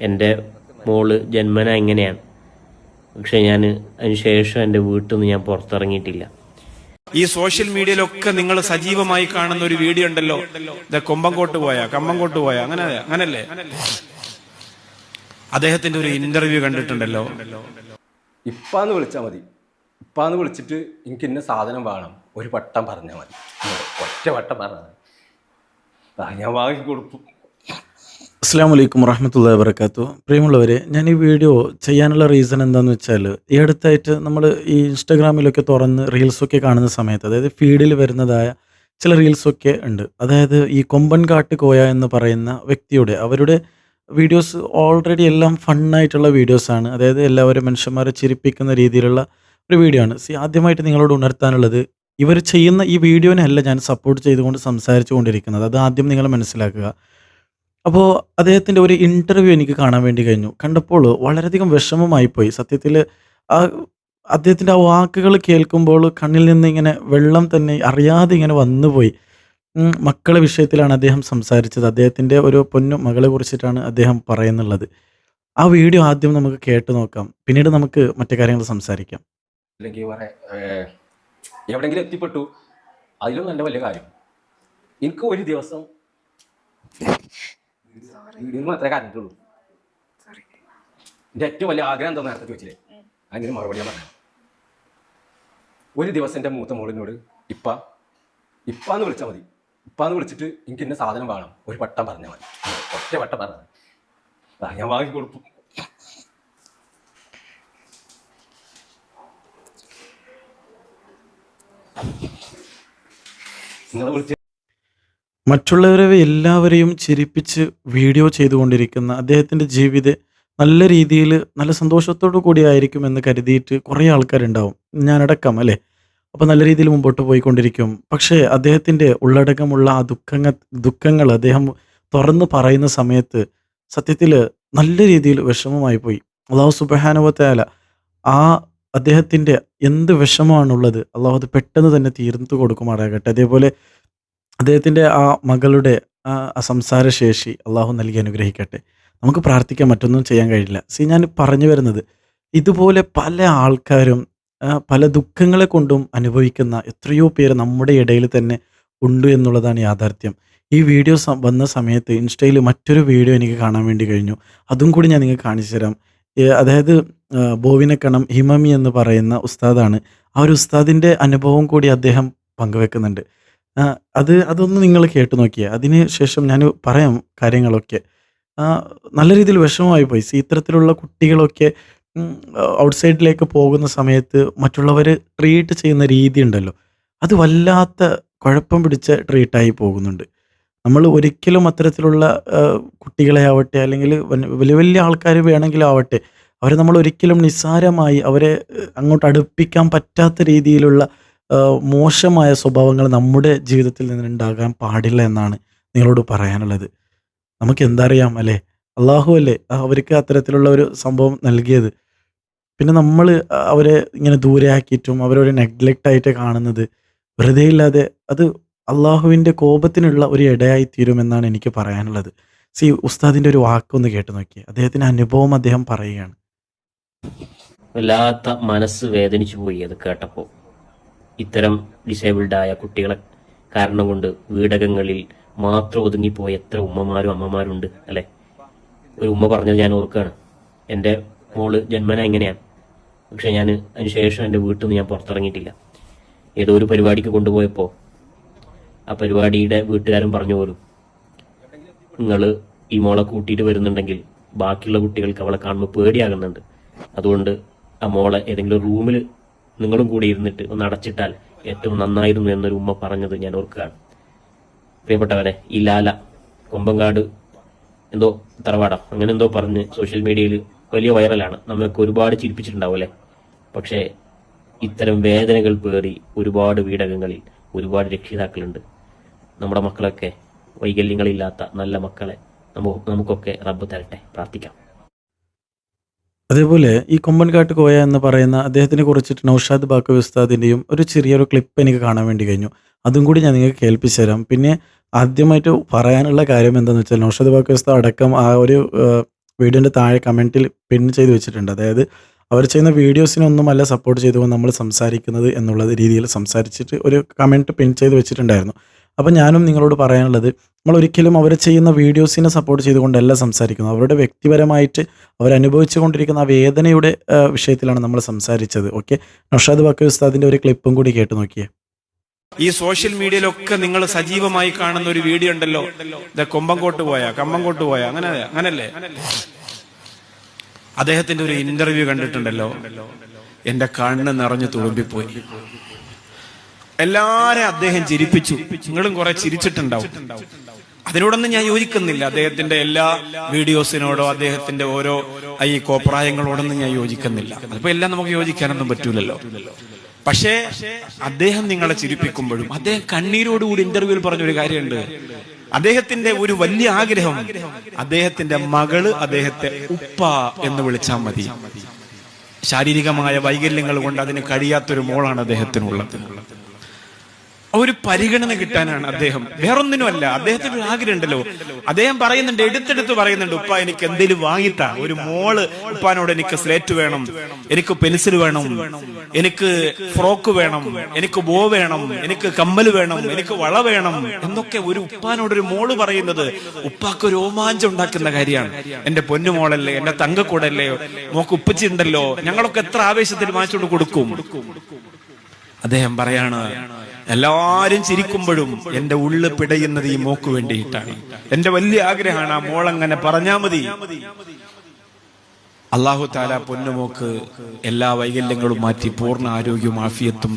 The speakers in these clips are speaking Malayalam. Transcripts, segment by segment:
എന്റെ മോൾ ജന്മന ഇങ്ങനെയാണ്. പക്ഷെ ഞാൻ അതിനുശേഷം എന്റെ വീട്ടിൽ നിന്ന് ഞാൻ പുറത്തിറങ്ങിയിട്ടില്ല. ഈ സോഷ്യൽ മീഡിയയിലൊക്കെ നിങ്ങൾ സജീവമായി കാണുന്ന ഒരു വീഡിയോ ഉണ്ടല്ലോ. ദേ കൊമ്പങ്കോട്ട് പോയ കമ്പങ്കോട്ട് പോയ അങ്ങനെ അങ്ങനല്ലേ? അദ്ദേഹത്തിന്റെ ഒരു ഇന്റർവ്യൂ കണ്ടിട്ടുണ്ടല്ലോ. ഇപ്പാന്ന് വിളിച്ചാൽ മതി. ഇപ്പാന്ന് വിളിച്ചിട്ട് എനിക്ക് ഇന്ന സാധനം വേണം. ഒരു വട്ടം പറഞ്ഞാൽ മതി. ഒറ്റ വട്ടം പറഞ്ഞാൽ മതി. ഞാൻ വാങ്ങി കൊടുക്കും അസ്സാം വലൈക്കും വറഹമത്തല്ലാ വാബർക്കാത്തു പ്രിയമുള്ളവരെ ഞാൻ ഈ വീഡിയോ ചെയ്യാനുള്ള റീസൺ എന്താണെന്ന് വെച്ചാൽ ഈ അടുത്തായിട്ട് നമ്മൾ ഈ ഇൻസ്റ്റാഗ്രാമിലൊക്കെ തുറന്ന് റീൽസൊക്കെ കാണുന്ന സമയത്ത് അതായത് ഫീഡിൽ വരുന്നതായ ചില റീൽസൊക്കെ ഉണ്ട്. അതായത് ഈ കൊമ്പൻ കാട്ട് കോയ എന്ന് പറയുന്ന വ്യക്തിയുടെ അവരുടെ വീഡിയോസ് ഓൾറെഡി എല്ലാം ഫണ്ണായിട്ടുള്ള വീഡിയോസാണ് അതായത് എല്ലാവരും മനുഷ്യന്മാരെ ചിരിപ്പിക്കുന്ന രീതിയിലുള്ള ഒരു വീഡിയോ ആണ്. സി ആദ്യമായിട്ട് നിങ്ങളോട് ഉണർത്താനുള്ളത് ഇവർ ചെയ്യുന്ന ഈ വീഡിയോനെ അല്ല ഞാൻ സപ്പോർട്ട് ചെയ്തുകൊണ്ട് സംസാരിച്ചു കൊണ്ടിരിക്കുന്നത് അത് ആദ്യം നിങ്ങൾ മനസ്സിലാക്കുക. അപ്പോൾ അദ്ദേഹത്തിന്റെ ഒരു ഇന്റർവ്യൂ എനിക്ക് കാണാൻ വേണ്ടി കഴിഞ്ഞു. കണ്ടപ്പോൾ വളരെയധികം വിഷമമായി പോയി. സത്യത്തിൽ ആ അദ്ദേഹത്തിന്റെ ആ വാക്കുകൾ കേൾക്കുമ്പോൾ കണ്ണിൽ നിന്ന് ഇങ്ങനെ വെള്ളം തന്നെ അറിയാതെ ഇങ്ങനെ വന്നുപോയി മക്കളെ വിഷയത്തിലാണ് അദ്ദേഹം സംസാരിച്ചത്. അദ്ദേഹത്തിന്റെ ഒരു പൊന്നു മകളെ കുറിച്ചിട്ടാണ് അദ്ദേഹം പറയുന്നുള്ളത്. ആ വീഡിയോ ആദ്യം നമുക്ക് കേട്ട് നോക്കാം. പിന്നീട് നമുക്ക് മറ്റു കാര്യങ്ങൾ സംസാരിക്കാം. അല്ലെങ്കിൽ എവിടെങ്കിലും എത്തിപ്പെട്ടു. അതിലും നല്ല വലിയ കാര്യം. എനിക്ക് ഒരു ദിവസം വീഡിയോ മാത്രമേ എന്റെ ഏറ്റവും വലിയ ആഗ്രഹം എന്താ നേരത്തെ ചോദിച്ചില്ലേ? അതിന് മറുപടി ഞാൻ പറയാം. ഒരു ദിവസം എന്റെ മൂത്ത മോളിനോട് ഇപ്പ ഇപ്പാന്ന് വിളിച്ചാൽ മതി. ഇപ്പാന്ന് വിളിച്ചിട്ട് എനിക്ക് ഇന്ന സാധനം വേണം. ഒരു വട്ടം പറഞ്ഞാൽ മതി. ഒറ്റ വട്ടം പറഞ്ഞാൽ ഞാൻ വാങ്ങി കൊടുക്കും നിങ്ങളെ വിളിച്ച് മറ്റുള്ളവരെ എല്ലാവരെയും ചിരിപ്പിച്ച് വീഡിയോ ചെയ്തുകൊണ്ടിരിക്കുന്ന അദ്ദേഹത്തിന്റെ ജീവിതം നല്ല രീതിയിൽ നല്ല സന്തോഷത്തോടു കൂടി ആയിരിക്കും എന്ന് കരുതിയിട്ട് കുറേ ആൾക്കാരുണ്ടാവും. ഞാനടക്കം അല്ലേ? അപ്പോൾ നല്ല രീതിയിൽ മുമ്പോട്ട് പോയിക്കൊണ്ടിരിക്കും. പക്ഷേ അദ്ദേഹത്തിന്റെ ഉള്ളടക്കമുള്ള ആ ദുഃഖങ്ങൾ ദുഃഖങ്ങൾ അദ്ദേഹം തുറന്ന് പറയുന്ന സമയത്ത് സത്യത്തിൽ നല്ല രീതിയിൽ വിഷമമായി പോയി. അള്ളാഹു സുബഹാനുവത്തേല ആ അദ്ദേഹത്തിന്റെ എന്ത് വിഷമമാണുള്ളത് അള്ളാഹു അത് പെട്ടെന്ന് തന്നെ തീർന്നു കൊടുക്കുമാറാകട്ടെ. അതേപോലെ അദ്ദേഹത്തിന്റെ ആ മകളുടെ ആ ആ സംസാരശേഷി അള്ളാഹു നൽകി അനുഗ്രഹിക്കട്ടെ. നമുക്ക് പ്രാർത്ഥിക്കാൻ മറ്റൊന്നും ചെയ്യാൻ കഴിയില്ല. സി ഞാൻ പറഞ്ഞു വരുന്നത് ഇതുപോലെ പല ആൾക്കാരും പല ദുഃഖങ്ങളെ കൊണ്ടും അനുഭവിക്കുന്ന എത്രയോ പേര് നമ്മുടെ ഇടയിൽ തന്നെ ഉണ്ട് എന്നുള്ളതാണ് യാഥാർത്ഥ്യം. ഈ വീഡിയോ വന്ന സമയത്ത് ഇൻസ്റ്റയിൽ മറ്റൊരു വീഡിയോ എനിക്ക് കാണാൻ വേണ്ടി കഴിഞ്ഞു. അതും കൂടി ഞാൻ നിങ്ങൾക്ക് കാണിച്ചു തരാം. അതായത് ബോവിനക്കണം ഹിമമി എന്ന് പറയുന്ന ഉസ്താദാണ്. ആ ഒരു ഉസ്താദിന്റെ അനുഭവം കൂടി അദ്ദേഹം പങ്കുവെക്കുന്നുണ്ട്. അത് അതൊന്ന് നിങ്ങൾ കേട്ട് നോക്കിയേ. അതിന് ശേഷം ഞാൻ പറയാം കാര്യങ്ങളൊക്കെ. നല്ല രീതിയിൽ വിഷമമായി പോയി. ഇത്തരത്തിലുള്ള കുട്ടികളൊക്കെ ഔട്ട്സൈഡിലേക്ക് പോകുന്ന സമയത്ത് മറ്റുള്ളവർ ട്രീറ്റ് ചെയ്യുന്ന രീതി ഉണ്ടല്ലോ. അത് വല്ലാത്ത കുഴപ്പം പിടിച്ച ട്രീറ്റായി പോകുന്നുണ്ട്. നമ്മൾ ഒരിക്കലും അത്തരത്തിലുള്ള കുട്ടികളെ ആവട്ടെ അല്ലെങ്കിൽ വലിയ വലിയ ആൾക്കാർ വേണമെങ്കിലും ആവട്ടെ അവരെ നമ്മൾ ഒരിക്കലും നിസ്സാരമായി അവരെ അങ്ങോട്ട് അടുപ്പിക്കാൻ പറ്റാത്ത രീതിയിലുള്ള മോശമായ സ്വഭാവങ്ങൾ നമ്മുടെ ജീവിതത്തിൽ നിന്നുണ്ടാകാൻ പാടില്ല എന്നാണ് നിങ്ങളോട് പറയാനുള്ളത്. നമുക്ക് എന്തറിയാം അല്ലേ? അള്ളാഹു അല്ലേ? അവർക്ക് അത്തരത്തിലുള്ള ഒരു സംഭവം നൽകിയത്. പിന്നെ നമ്മൾ അവരെ ഇങ്ങനെ ദൂരെ ആക്കിയിട്ടും അവരൊരു നെഗ്ലക്റ്റ് ആയിട്ട് കാണുന്നത് വെറുതെ ഇല്ലാതെ അത് അള്ളാഹുവിന്റെ കോപത്തിനുള്ള ഒരു ഇടയായി തീരുമെന്നാണ് എനിക്ക് പറയാനുള്ളത്. സി ഉസ്താദിന്റെ ഒരു വാക്കൊന്ന് കേട്ട് നോക്കി അദ്ദേഹത്തിന്റെ അനുഭവം അദ്ദേഹം പറയുകയാണ്. വല്ലാത്ത മനസ്സ് വേദനിച്ചു പോയി അത് കേട്ടപ്പോൾ. ഇത്തരം ഡിസേബിൾഡ് ആയ കുട്ടികളെ കാരണം കൊണ്ട് വീടകങ്ങളിൽ മാത്രം ഒതുങ്ങിപ്പോയ എത്ര ഉമ്മമാരും അമ്മമാരുണ്ട് അല്ലെ? ഒരു ഉമ്മ പറഞ്ഞത് ഞാൻ ഓർക്കുകയാണ്. എന്റെ മോൾ ജന്മന ഇങ്ങനെയാണ് പക്ഷെ ഞാൻ അതിനുശേഷം എന്റെ വീട്ടിൽ നിന്ന് ഞാൻ പുറത്തിറങ്ങിയിട്ടില്ല. ഏതോ ഒരു പരിപാടിക്ക് കൊണ്ടുപോയപ്പോൾ ആ പരിപാടിയുടെ വീട്ടുകാരൻ പറഞ്ഞു പോലും നിങ്ങൾ ഈ മോളെ കൂട്ടിയിട്ട് വരുന്നുണ്ടെങ്കിൽ ബാക്കിയുള്ള കുട്ടികൾക്ക് അവളെ കാണുമ്പോൾ പേടിയാകുന്നുണ്ട്. അതുകൊണ്ട് ആ മോളെ ഏതെങ്കിലും റൂമിൽ നിങ്ങളും കൂടി ഇരുന്നിട്ട് ഒന്ന് അടച്ചിട്ടാൽ ഏറ്റവും നന്നായിരുന്നു എന്നൊരു ഉമ്മ പറഞ്ഞത് ഞാൻ ഓർക്കുകയാണ്. പ്രിയപ്പെട്ടവരെ ഈ ലാല കൊമ്പങ്കാട് എന്തോ തറവാടം അങ്ങനെ എന്തോ പറഞ്ഞ് സോഷ്യൽ മീഡിയയിൽ വലിയ വൈറലാണ്. നമ്മൾക്ക് ഒരുപാട് ചിരിപ്പിച്ചിട്ടുണ്ടാവും അല്ലേ? പക്ഷേ ഇത്തരം വേദനകൾ പേറി ഒരുപാട് വീടകങ്ങളിൽ ഒരുപാട് രക്ഷിതാക്കളുണ്ട്. നമ്മുടെ മക്കളൊക്കെ വൈകല്യങ്ങളില്ലാത്ത നല്ല മക്കളെ നമുക്ക് നമുക്കൊക്കെ റബ്ബ് തരട്ടെ. പ്രാർത്ഥിക്കാം. അതേപോലെ ഈ കൊമ്പൻകാട്ട് കോയ എന്ന് പറയുന്ന അദ്ദേഹത്തിനെ കുറിച്ചിട്ട് നൌഷാദ് ബാക്കു ഉസ്താദിന്റെയും ഒരു ചെറിയൊരു ക്ലിപ്പ് എനിക്ക് കാണാൻ വേണ്ടി കഴിഞ്ഞു. അതും കൂടി ഞാൻ നിങ്ങൾക്ക് കേൾപ്പിച്ചു തരാം. പിന്നെ ആദ്യമായിട്ട് പറയാനുള്ള കാര്യം എന്താണെന്ന് വെച്ചാൽ നൌഷാദ് ബാക്കു ഉസ്താദ് അടക്കം ആ ഒരു വീഡിയോന്റെ താഴെ കമന്റിൽ പിൻ ചെയ്ത് വെച്ചിട്ടുണ്ട്. അതായത് അവർ ചെയ്യുന്ന വീഡിയോസിനൊന്നും അല്ല സപ്പോർട്ട് ചെയ്തുകൊണ്ട് നമ്മൾ സംസാരിക്കുന്നത് എന്നുള്ള രീതിയിൽ സംസാരിച്ചിട്ട് ഒരു കമന്റ് പിൻ ചെയ്ത് വെച്ചിട്ടുണ്ടായിരുന്നു. അപ്പോൾ ഞാനും നിങ്ങളോട് പറയാനുള്ളത് നമ്മൾ ഒരിക്കലും അവർ ചെയ്യുന്ന വീഡിയോസിനെ സപ്പോർട്ട് ചെയ്തുകൊണ്ടല്ല സംസാരിക്കുന്നത്. അവരുടെ വ്യക്തിപരമായിട്ട് അവരനുഭവിച്ചു കൊണ്ടിരിക്കുന്ന ആ വേദനയുടെ വിഷയത്തിലാണ് നമ്മൾ സംസാരിച്ചത്. ഓക്കെ നഷാദ് ബക്കർ ഉസ്താദിന്റെ ഒരു ക്ലിപ്പും കൂടി കേട്ട് നോക്കിയേ. ഈ സോഷ്യൽ മീഡിയയിലൊക്കെ നിങ്ങൾ സജീവമായി കാണുന്ന ഒരു വീഡിയോ ഉണ്ടല്ലോ. കൊമ്പങ്കോട്ട് പോയ കമ്പങ്കോട്ട് പോയ അങ്ങനെ അങ്ങനല്ലേ? അദ്ദേഹത്തിന്റെ ഒരു ഇന്റർവ്യൂ കണ്ടിട്ടുണ്ടല്ലോ. എന്റെ കണ്ണ് നിറഞ്ഞു തുളുമ്പിപ്പോയി. എല്ലാരെയും അദ്ദേഹം ചിരിപ്പിച്ചു. നിങ്ങളും കുറെ ചിരിച്ചിട്ടുണ്ടാവും. അതിനോടൊന്നും ഞാൻ യോജിക്കുന്നില്ല. അദ്ദേഹത്തിന്റെ എല്ലാ വീഡിയോസിനോടോ അദ്ദേഹത്തിന്റെ ഓരോ ഈ കോപ്രായങ്ങളോടൊന്നും ഞാൻ യോജിക്കുന്നില്ല. അതിപ്പോ എല്ലാം നമുക്ക് യോജിക്കാനൊന്നും പറ്റൂലല്ലോ. പക്ഷേ അദ്ദേഹം നിങ്ങളെ ചിരിപ്പിക്കുമ്പോഴും അദ്ദേഹം കണ്ണീരോടുകൂടി ഇന്റർവ്യൂവിൽ പറഞ്ഞൊരു കാര്യമുണ്ട്. അദ്ദേഹത്തിന്റെ ഒരു വലിയ ആഗ്രഹം അദ്ദേഹത്തിന്റെ മകൾ അദ്ദേഹത്തെ ഉപ്പ എന്ന് വിളിച്ചാൽ മതി. ശാരീരികമായ വൈകല്യങ്ങൾ കൊണ്ട് അതിന് കഴിയാത്തൊരു മോളാണ് അദ്ദേഹത്തിനുള്ളത്. ഒരു പരിഗണന കിട്ടാനാണ് അദ്ദേഹം. വേറൊന്നിനുമല്ല അദ്ദേഹത്തിന് ഒരു ആഗ്രഹം ഉണ്ടല്ലോ അദ്ദേഹം പറയുന്നുണ്ട് എടുത്തെടുത്ത് പറയുന്നുണ്ട് ഉപ്പ എനിക്ക് എന്തെങ്കിലും വാങ്ങിത്താ. ഒരു മോൾ ഉപ്പാനോട് എനിക്ക് സ്ലേറ്റ് വേണം എനിക്ക് പെൻസിൽ വേണം എനിക്ക് ഫ്രോക്ക് വേണം എനിക്ക് ബോ വേണം എനിക്ക് കമ്മൽ വേണം എനിക്ക് വള വേണം. എന്നൊക്കെ ഒരു ഉപ്പാനോട് ഒരു മോൾ പറയുന്നത് ഉപ്പാക്ക് രോമാഞ്ചം ഉണ്ടാക്കുന്ന കാര്യമാണ്. എന്റെ പൊന്നു മോളല്ലേ എന്റെ തങ്കക്കൂടല്ലേ മോക്ക് ഉപ്പച്ചി ഉണ്ടല്ലോ ഞങ്ങളൊക്കെ എത്ര ആവേശത്തിൽ വാങ്ങിച്ചുകൊണ്ട് കൊടുക്കും. അദ്ദേഹം പറയാണ് എല്ലാരും ചിരിക്കുമ്പോഴും എന്റെ ഉള്ളു പിടയുന്നത് ഈ മോക്ക് വേണ്ടിയിട്ടാണ്. എന്റെ വലിയ ആഗ്രഹമാണ് ആ മോളങ്ങനെ പറഞ്ഞാ മതി. അള്ളാഹു താല പൊന്നുമോക്ക് എല്ലാ വൈകല്യങ്ങളും മാറ്റി പൂർണ ആരോഗ്യവും ആഫിയത്തും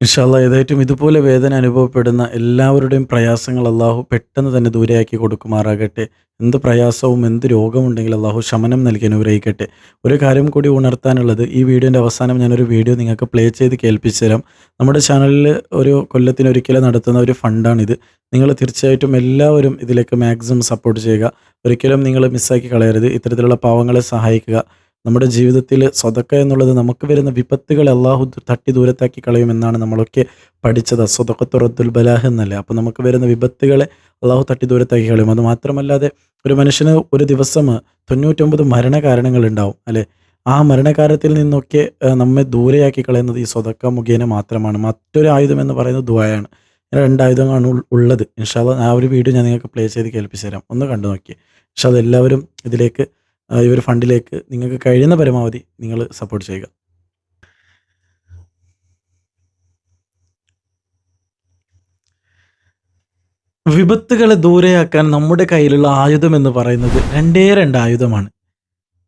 ഇൻഷാല്ല ഏതായിട്ടും ഇതുപോലെ വേദന അനുഭവപ്പെടുന്ന എല്ലാവരുടെയും പ്രയാസങ്ങൾ അള്ളാഹു പെട്ടെന്ന് തന്നെ ദൂരെയാക്കി കൊടുക്കുമാറാകട്ടെ. എന്ത് പ്രയാസവും എന്ത് രോഗമുണ്ടെങ്കിൽ അള്ളാഹു ശമനം നൽകി അനുഗ്രഹിക്കട്ടെ. ഒരു കാര്യം കൂടി ഉണർത്താനുള്ളത് ഈ വീഡിയോന്റെ അവസാനം ഞാനൊരു വീഡിയോ നിങ്ങൾക്ക് പ്ലേ ചെയ്ത് കേൾപ്പിച്ചു തരാം നമ്മുടെ ചാനലിൽ ഒരു കൊല്ലത്തിനൊരിക്കലും നടത്തുന്ന ഒരു ഫണ്ടാണിത്. നിങ്ങൾ തീർച്ചയായിട്ടും എല്ലാവരും ഇതിലേക്ക് മാക്സിമം സപ്പോർട്ട് ചെയ്യുക. ഒരിക്കലും നിങ്ങൾ മിസ്സാക്കി കളയരുത്. ഇത്തരത്തിലുള്ള പാവങ്ങളെ സഹായിക്കുക. നമ്മുടെ ജീവിതത്തിൽ സ്വതക്ക എന്നുള്ളത് നമുക്ക് വരുന്ന വിപത്തുകളെ അള്ളാഹു തട്ടി ദൂരത്താക്കി കളയുമെന്നാണ് നമ്മളൊക്കെ പഠിച്ചത്. സ്വതക്കത്തുറത്തുൽ ബലാഹ് എന്നല്ലേ. അപ്പോൾ നമുക്ക് വരുന്ന വിപത്തുകളെ അള്ളാഹു തട്ടി ദൂരത്താക്കി കളയും. അത് മാത്രമല്ലാതെ ഒരു മനുഷ്യന് ഒരു ദിവസം തൊണ്ണൂറ്റൊമ്പത് മരണകാരണങ്ങളുണ്ടാവും അല്ലേ? ആ മരണകാരത്തിൽ നിന്നൊക്കെ നമ്മെ ദൂരെയാക്കി കളയുന്നത് ഈ സ്വതക്ക മുഖേന മാത്രമാണ്. മറ്റൊരു ആയുധം എന്ന് പറയുന്നത് ദുആയാണ്. രണ്ടായുധങ്ങളാണ് ഉള്ളത്. ഇൻഷാല്ല ആ ഒരു വീഡിയോ ഞാൻ നിങ്ങൾക്ക് പ്ലേ ചെയ്ത് കേൾപ്പിച്ചു തരാം ഒന്ന് കണ്ടു നോക്കി പക്ഷെ അതെല്ലാവരും ഇതിലേക്ക് ഈ ഒരു ഫണ്ടിലേക്ക് നിങ്ങൾക്ക് കഴിയുന്ന പരമാവധി നിങ്ങൾ സപ്പോർട്ട് ചെയ്യുക. വിപത്തുകളെ ദൂരെയാക്കാൻ നമ്മുടെ കയ്യിലുള്ള ആയുധം എന്ന് പറയുന്നത് രണ്ടേ രണ്ട് ആയുധമാണ്.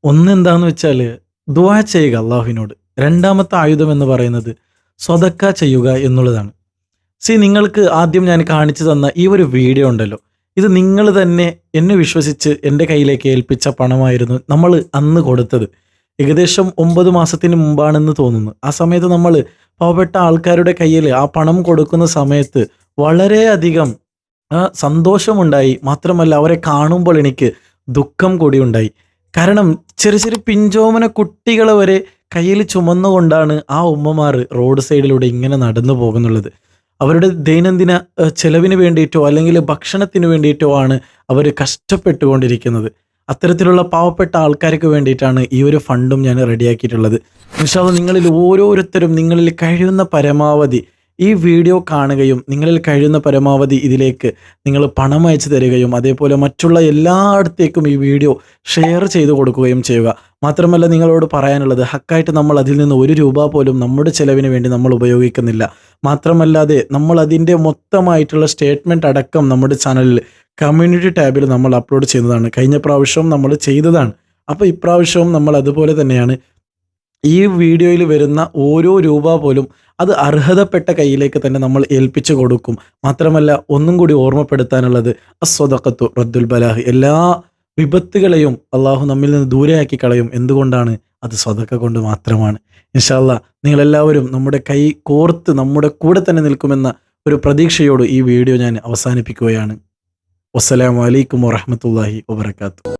ഒന്ന് എന്താന്ന് വെച്ചാൽ ദുവാ ചെയ്യുക അള്ളാഹുവിനോട് രണ്ടാമത്തെ ആയുധം എന്ന് പറയുന്നത് സ്വതക്ക ചെയ്യുക എന്നുള്ളതാണ്. സി നിങ്ങൾക്ക് ആദ്യം ഞാൻ കാണിച്ചു തന്ന ഈ ഒരു വീഡിയോ ഉണ്ടല്ലോ. ഇത് നിങ്ങൾ തന്നെ എന്നെ വിശ്വസിച്ച് എന്റെ കയ്യിലേക്ക് ഏൽപ്പിച്ച പണമായിരുന്നു നമ്മൾ അന്ന് കൊടുത്തത്. ഏകദേശം ഒമ്പത് മാസത്തിന് മുമ്പാണെന്ന് തോന്നുന്നു. ആ സമയത്ത് നമ്മൾ പാവപ്പെട്ട ആൾക്കാരുടെ കയ്യിൽ ആ പണം കൊടുക്കുന്ന സമയത്ത് വളരെയധികം സന്തോഷമുണ്ടായി. മാത്രമല്ല അവരെ കാണുമ്പോൾ എനിക്ക് ദുഃഖം കൂടി ഉണ്ടായി കാരണം ചെറിയ ചെറിയ പിഞ്ചോമന കുട്ടികളെ വരെ കയ്യിൽ ചുമന്നുകൊണ്ടാണ് ആ ഉമ്മമാർ റോഡ് സൈഡിലൂടെ ഇങ്ങനെ നടന്നു പോകുന്നുള്ളത്. അവരുടെ ദൈനംദിന ചെലവിന് വേണ്ടിയിട്ടോ അല്ലെങ്കിൽ ഭക്ഷണത്തിന് വേണ്ടിയിട്ടോ ആണ് അവർ കഷ്ടപ്പെട്ടുകൊണ്ടിരിക്കുന്നത്. അത്തരത്തിലുള്ള പാവപ്പെട്ട ആൾക്കാർക്ക് വേണ്ടിയിട്ടാണ് ഈ ഒരു ഫണ്ടും ഞാൻ റെഡിയാക്കിയിട്ടുള്ളത്. നിഷാദ് നിങ്ങളിൽ ഓരോരുത്തരും നിങ്ങളിൽ കഴിയുന്ന പരമാവധി ഈ വീഡിയോ കാണുകയും നിങ്ങളിൽ കഴിയുന്ന പരമാവധി ഇതിലേക്ക് നിങ്ങൾ പണം അയച്ചു തരികയും അതേപോലെ മറ്റുള്ള എല്ലായിടത്തേക്കും ഈ വീഡിയോ ഷെയർ ചെയ്ത് കൊടുക്കുകയും ചെയ്യുക. മാത്രമല്ല നിങ്ങളോട് പറയാനുള്ളത് ഹക്കായിട്ട് നമ്മൾ അതിൽ നിന്ന് ഒരു രൂപ പോലും നമ്മുടെ ചെലവിന് വേണ്ടി നമ്മൾ ഉപയോഗിക്കുന്നില്ല. മാത്രമല്ലാതെ നമ്മൾ അതിന്റെ മൊത്തമായിട്ടുള്ള സ്റ്റേറ്റ്മെന്റ് അടക്കം നമ്മുടെ ചാനലിൽ കമ്മ്യൂണിറ്റി ടാബിൽ നമ്മൾ അപ്ലോഡ് ചെയ്തതാണ് കഴിഞ്ഞ പ്രാവശ്യവും നമ്മൾ ചെയ്തതാണ്. അപ്പോൾ ഇപ്രാവശ്യവും നമ്മൾ അതുപോലെ തന്നെയാണ്. ഈ വീഡിയോയിൽ വരുന്ന ഓരോ രൂപ പോലും അത് അർഹതപ്പെട്ട കയ്യിലേക്ക് തന്നെ നമ്മൾ ഏൽപ്പിച്ചു കൊടുക്കും. മാത്രമല്ല ഒന്നും കൂടി ഓർമ്മപ്പെടുത്താനുള്ളത് അസ്വതക്കത്തു റദ്ദുൽ ബലാഹ്. എല്ലാ വിപത്തുകളെയും അള്ളാഹു നമ്മിൽ നിന്ന് ദൂരെയാക്കി കളയും. എന്തുകൊണ്ടാണ്? അത് സ്വതക്ക കൊണ്ട് മാത്രമാണ്. ഇൻഷാല്ല നിങ്ങളെല്ലാവരും നമ്മുടെ കൈ കോർത്ത് നമ്മുടെ കൂടെ തന്നെ നിൽക്കുമെന്ന ഒരു പ്രതീക്ഷയോട് ഈ വീഡിയോ ഞാൻ അവസാനിപ്പിക്കുകയാണ്. വസ്സലാമലൈക്കും വറഹമത്തല്ലാഹി വബർക്കാത്തു